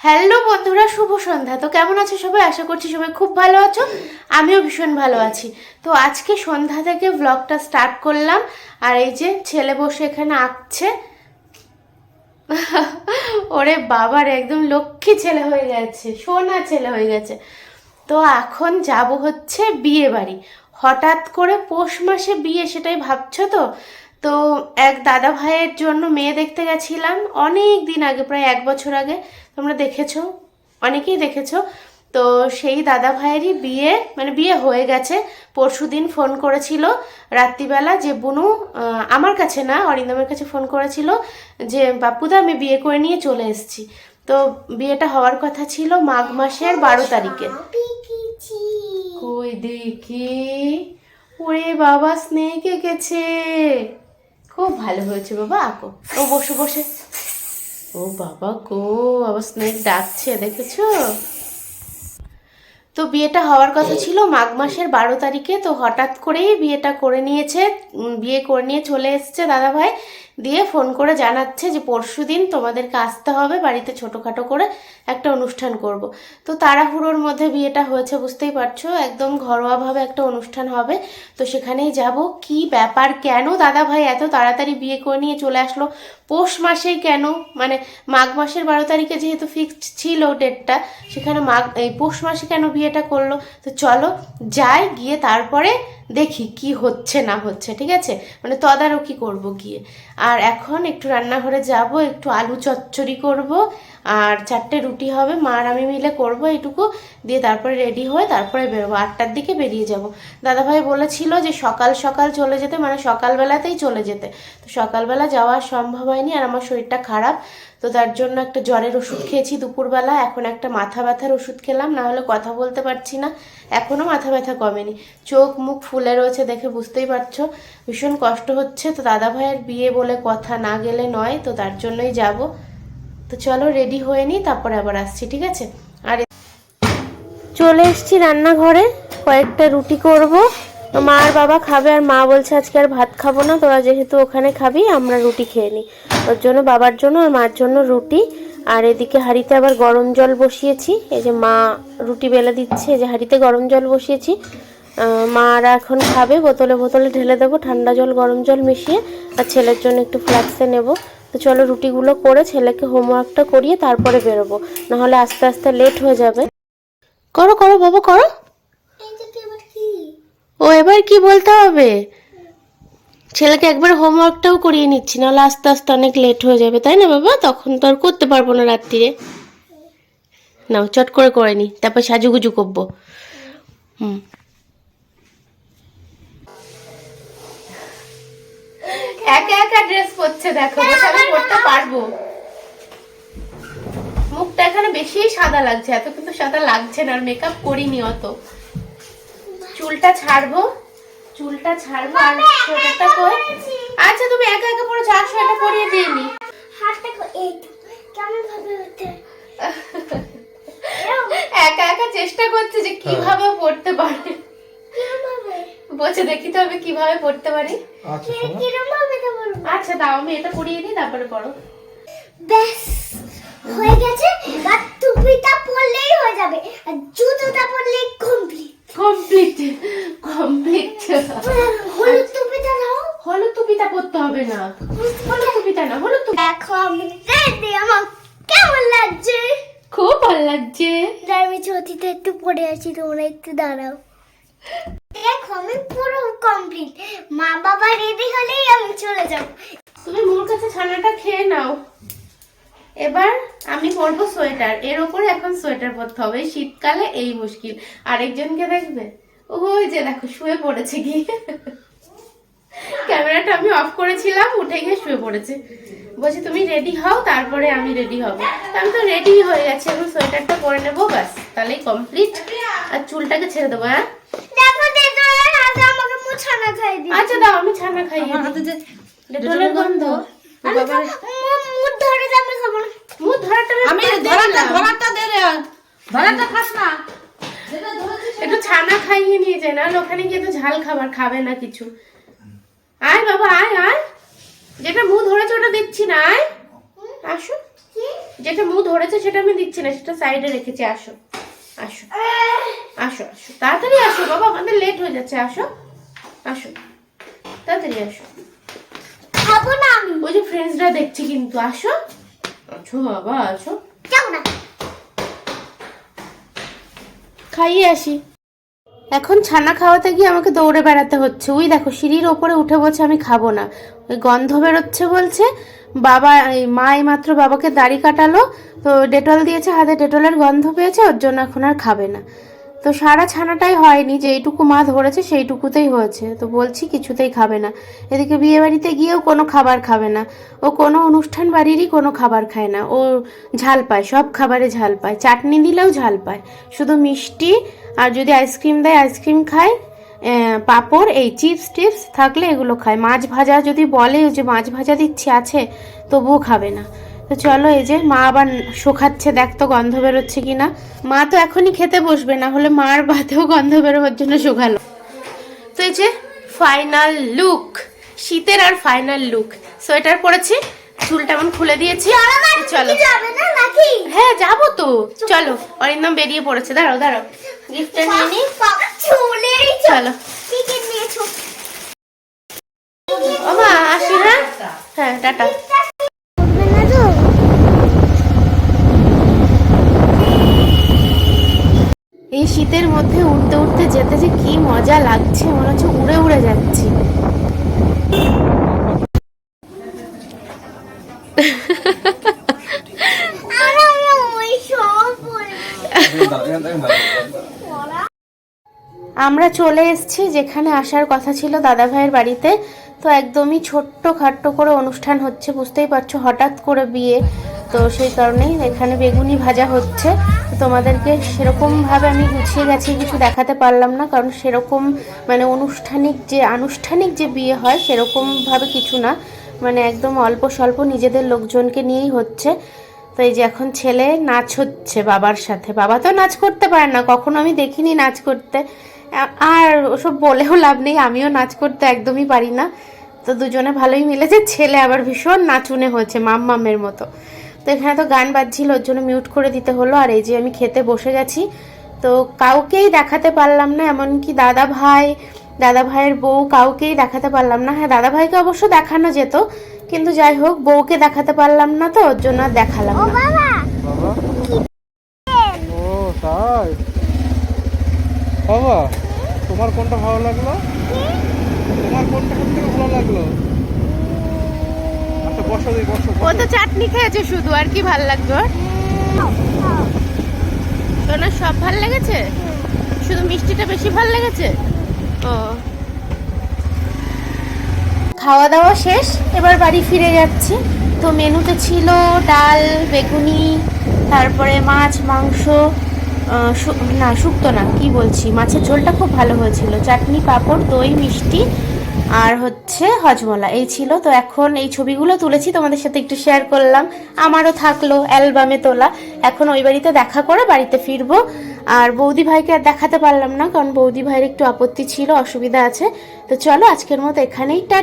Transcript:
Hello বন্ধুরা, শুভ সন্ধ্যা। তো কেমন আছো সবাই? আশা করছি সবাই খুব ভালো আছো। আমিও ভীষণ ভালো আছি। তো আজকে সন্ধ্যা থেকে ব্লগটা স্টার্ট করলাম। আর এই যে ছেলে বসে এখানে আঁকছে। ওরে বাবার, একদম লক্ষ্মী ছেলে হয়ে গেছে, সোনা ছেলে হয়ে গেছে। তো এখন যাব হচ্ছে বিয়ে বাড়ি। হঠাৎ করে পৌষ মাসে বিয়ে, সেটাই ভাবছ তো? তো এক দাদা ভাইয়ের জন্য মেয়ে দেখতে গেছিলাম অনেক দিন আগে, প্রায় এক বছর আগে। তোমরা দেখেছ? অনেকেই দেখেছ। তো সেই দাদা ভাইয়েরই বিয়ে মানে বিয়ে হয়ে গেছে। পরশু দিন ফোন করেছিল রাত্রিবেলা যে, বুনু আমার কাছে না, অরিন্দমের কাছে ফোন করেছিল যে বাপুদা আমি বিয়ে করে নিয়ে চলে এসেছি। তো বিয়েটা হওয়ার কথা ছিল মাঘ মাসের বারো তারিখে। কই দেখি? ওরে বাবা স্নেক এঁকেছে খুব ভালো হয়েছে বাবা, আঁকো। ও, বসে বসে। ও বাবা গো, আবার স্নেক ডাকছে, দেখেছ? তো বিয়েটা হওয়ার কথা ছিল মাঘ মাসের বারো তারিখে, তো হঠাৎ করেই বিয়েটা করে নিয়েছে বিয়ে করে নিয়ে চলে এসছে দাদা ভাই দিয়ে ফোন করে জানাচ্ছে যে পরশু দিন তোমাদেরকে আসতে হবে, বাড়িতে ছোটোখাটো করে একটা অনুষ্ঠান করব। তো তাড়াহুড়োর মধ্যে বিয়েটা হয়েছে বুঝতেই পারছ, একদম ঘরোয়াভাবে একটা অনুষ্ঠান হবে। তো সেখানেই যাব। কি ব্যাপার, কেন দাদা ভাই এত তাড়াতাড়ি বিয়ে করে নিয়ে চলে আসলো? পৌষ মাসেই কেন? মানে মাঘ মাসের বারো তারিখে যেহেতু ফিক্সড ছিল ডেটটা সেখানে মাঘ, এই পৌষ মাসে কেন বিয়েটা করল? তো চলো, যাই, গিয়ে তারপরে দেখি কি হচ্ছে না হচ্ছে, ঠিক আছে? মানে তদারকি করব গিয়ে। আর এখন একটু রান্নাঘরে যাব, একটু আলু চচ্চড়ি করব আর চারটে রুটি হবে, মা আর আমি মিলে করব এইটুকু। দিয়ে তারপরে রেডি হয়ে তারপরে বেরোবো। আটটার দিকে বেরিয়ে যাব। দাদাভাই বলেছিল যে সকাল সকাল চলে যেতে মানে সকালবেলাতেই চলে যেতে। তো সকালবেলা যাওয়া সম্ভব হয়নি আর আমার শরীরটা খারাপ। তো তার জন্য একটা জ্বরের ওষুধ খেয়েছি দুপুরবেলা। এখন একটা মাথা ব্যথার ওষুধ খেলাম, না হলে কথা বলতে পারছি না। এখনও মাথা ব্যথা কমেনি। চোখ মুখ ফুলে রয়েছে দেখে বুঝতেই পারছ। ভীষণ কষ্ট হচ্ছে। তো দাদা ভাইয়ের বিয়ে বলে কথা না গেলে নয়, তো তার জন্যই যাব। তো চলো রেডি হয়ে নিই, তারপরে আবার আসছি, ঠিক আছে? আর চলে এসেছি রান্নাঘরে, কয়েকটা রুটি করব। তো মা আর বাবা খাবে, আর মা বলছে আজকে আর ভাত খাব না, তোরা যেহেতু ওখানে খাবি, আমরা রুটি খেয়ে নিই। ওর জন্য, বাবার জন্য আর মার জন্য রুটি। আর এদিকে হাঁড়িতে আবার গরম জল বসিয়েছি, এই যে মা রুটি বেলে দিচ্ছে, এই যে হাঁড়িতে গরম জল বসিয়েছি। মারা এখন খাবে। বোতলে বোতলে ঢেলে দেবো, ঠান্ডা জল, গরম জল মিশিয়ে, আর ছেলের জন্য একটু ফ্ল্যাক্সে নেব। তো চলো রুটিগুলো করে ছেলেকে হোমওয়ার্কটা করিয়ে তারপরে বেরোবো। নাহলে আস্তে আস্তে লেট হয়ে যাবে। করো করো বাবা, করো। ও, এবার কি বলতে হবে? ছেলেকে একবার হোমওয়ার্কটাও করিয়ে নিচ্ছি, নাহলে আস্তে আস্তে অনেক লেট হয়ে যাবে, তাই না বাবা? তখন তো আর করতে পারব না রাত্রিরে। নাও, চট করে করে নি, তারপর সাজুগুজু করব। হুম। একা একা ড্রেস পরছে দেখো বসে আমি পরতে পারব। মুখটা এখানে বেশি সাদা লাগছে এত কিন্তু সাদা লাগছে না আর মেকআপ করিনি অত। চুলটা ছাড়বো চুলটা ছাড়বো আর সোয়েটারটা কই আচ্ছা তুমি একা একা পরে চার সোয়েটার পরিয়ে দিয়ে নি একা একা চেষ্টা করছে যে কীভাবে পড়তে পারে। বলছে দেখি তো আমি কীভাবে পড়তে পারি। আচ্ছা শোনো। আচ্ছা দাও আমি এটা পরিয়ে দিই তারপরে পড়ো ব্যাস হয়ে গেছে। আর টুপিটা পরলেই হয়ে যাবে আর জুতোটা পরলেই কমপ্লিট কমপ্লিট কমপ্লিট হলুদ টুপিটা নাও। হলুদ টুপিটা পরতে হবে না। হলুদ টুপিটা না হলুদ টুপি। দেখো আমি রেডি আমার কেমন লাগছে? খুব ভালো লাগছে। আমি চটিটা একটু পরে আছি তোমরা একটু দাঁড়াও। দেখো, আমি পুরো কমপ্লিট মা বাবা রেডি হলেই আমি চলে যাব। তুমি মোর কাছে ছানাটা খেয়ে নাও। এবার আমি পরবো সোয়েটার। এর উপরে এখন সোয়েটার পরতে হবে। শীতকালে এই মুশকিল। আরেকজনকে দেখবে? ওই যে দেখো, শুয়ে পড়েছে গিয়ে। ক্যামেরাটা আমি অফ করেছিলাম, উঠে গিয়ে শুয়ে পড়েছে। বলছি তুমি রেডি হও তারপরে আমি রেডি হব। আমি তো রেডি হয়ে গেছি এখন সোয়েটারটা পরে নেব ব্যাস তাহলেই কমপ্লিট আর চুলটাকে ছেড়ে দেবো হ্যাঁ? খাই আচ্ছা দাও আমি ছানা খাইয়ে দিই। ডেটলের গন্ধ। আমি তো মু- মুখ ধরে যাবে খাব না মুখ ধরাটা আমি ধরাটা ধরাটা দে রে ধরাটা খাস না। একটু ছানা খাইয়ে নিয়ে যায় না ওখানে গিয়ে তো ঝাল খাবার খাবে না কিছু। আয় বাবা আয় আয়। যেটা মুখ ধরেছে ওটা দিচ্ছি না আসো। যেটা মুখ ধরেছে সেটা আমি দিচ্ছি না সেটা সাইডে রেখেছি আসো। আসো। আসো আসো। তাড়াতাড়ি আসো বাবা আমাদের লেট হয়ে যাচ্ছে আসো। আসো। তাড়াতাড়ি আসো। খাব না আমি। ওই যে ফ্রেন্ডসরা দেখছি কিন্তু আসো। আসো বাবা আসো। যাও না। খাইয়ে আসি। এখন ছানা খাওয়াতে গিয়ে আমাকে দৌড়ে বেড়াতে হচ্ছে। ওই দেখো, সিঁড়ির ওপরে উঠে বলছে, আমি খাব না। ওই গন্ধ বেরোচ্ছে বলছে, বাবা মা মাত্র বাবাকে দাড়ি কাটালো, তো ডেটল দিয়েছে, হাতে ডেটলের গন্ধ পেয়েছে, ওর জন্য এখন আর খাবে না। তো সারা ছানাটাই হয়নি, যেইটুকু মা ধরেছে সেইটুকুতেই হয়েছে। তো বলছি কিছুতেই খাবে না। এদিকে বিয়ে বাড়িতে গিয়েও কোনো খাবার খাবে না। ও কোনো অনুষ্ঠান বাড়িরই কোনো খাবার খায় না। ও ঝাল পায়, সব খাবারে ঝাল পায়। চাটনি দিলেও ঝাল পায়। শুধু মিষ্টি আর যদি আইসক্রিম দেয়, আইসক্রিম খায় পাঁপড়, এই চিপস টিপস থাকলে এগুলো খায়। মাছ ভাজা যদি বলে যে মাছ ভাজা দিচ্ছি, আছে, তবুও খাবে না। তো চলো এই যে মা আবার শোকাচ্ছে দেখ তো গন্ধ বেরোচ্ছে কিনা। মা তো এখনই খেতে বসবে না হলে মার ভাতেও গন্ধ বেরোবার জন্য শোকালো। তো এই যে ফাইনাল লুক শীতের আর ফাইনাল লুক সোয়েটার পরেছি চুলটা এমন খুলে দিয়েছি। চলো। না হ্যাঁ যাব তো। চলো। অরিন্দম বেরিয়ে পড়েছে দাঁড়াও দাঁড়াও। গিফটটা নিয়ে নি। চলো। ও মা আসি হ্যাঁ? হ্যাঁ টাটা উঠবে না তো এই শীতের মধ্যে উঠতে উঠতে যেতে যে কি মজা লাগছে মনে হচ্ছে উড়ে উড়ে যাচ্ছি। আমরা চলে এসেছি যেখানে আসার কথা ছিল দাদা ভাইয়ের বাড়িতে। তো একদমই ছোট্ট খাট্ট করে অনুষ্ঠান হচ্ছে বুঝতেই পারছ হঠাৎ করে বিয়ে। তো সেই কারণেই এখানে বেগুনি ভাজা হচ্ছে। তোমাদেরকে সেরকমভাবে আমি গুছিয়ে গেছি কিছু দেখাতে পারলাম না, কারণ সেরকম মানে অনুষ্ঠানিক যে, আনুষ্ঠানিক যে বিয়ে হয় সেরকমভাবে কিছু না। মানে একদম অল্প স্বল্প নিজেদের লোকজনকে নিয়েই হচ্ছে। তো এই যে এখন ছেলে নাচ হচ্ছে বাবার সাথে। বাবা তো নাচ করতে পারে না, কখনো আমি দেখিনি নাচ করতে। আর ওসব বলেও লাভ নেই, আমিও নাচ করতে একদমই পারি না। তো দুজনে ভালোই মিলেছে, ছেলে আবার ভীষণ নাচুনে হয়েছে মাম্মামের মতো। তো এখানে তো গান বাজছিল ওর জন্য মিউট করে দিতে হলো। আর এই যে আমি খেতে বসে গেছি তো কাউকেই দেখাতে পারলাম না এমনকি দাদা ভাই দাদা ভাইয়ের বউ কাউকেই দেখাতে পারলাম না। হ্যাঁ দাদা ভাইকে অবশ্য দেখানো যেত কিন্তু যাই হোক বউকে দেখাতে পারলাম না তো ওর জন্য আর দেখালাম না। বাবা বাবা! ও তাই? বাবা তোমার কোনটা ভালো লাগল? তোমার কোনটা সব থেকে ভালো লাগল আচ্ছা বসো দিই বসো ও তো চাটনি খেয়েছে শুধু আর কি ভালো লাগবে ওর? সোনার সব ভালো লেগেছে? শুধু মিষ্টিটা বেশি ভালো লেগেছে? ও। খাওয়া দাওয়া শেষ এবার বাড়ি ফিরে যাচ্ছি। তো মেনুতে ছিল ডাল বেগুনি তারপরে মাছ মাংস না শুক্তো না কি বলছি? মাছের ঝোলটা খুব ভালো হয়েছিল। চাটনি পাঁপড় দই মিষ্টি আর হচ্ছে হজমলা। এই ছিল, তো এখন এই ছবিগুলো তুলেছি, তোমাদের সাথে একটু শেয়ার করলাম। আমারও থাকল অ্যালবামে তোলা। এখন ওই বাড়িতে দেখা করে বাড়িতে ফিরবো। আর বৌদি ভাইকে আর দেখাতে পারলাম না, কারণ বৌদি ভাইয়ের একটু আপত্তি ছিল, অসুবিধা আছে। তো চলো আজকের মতো এখানেই টা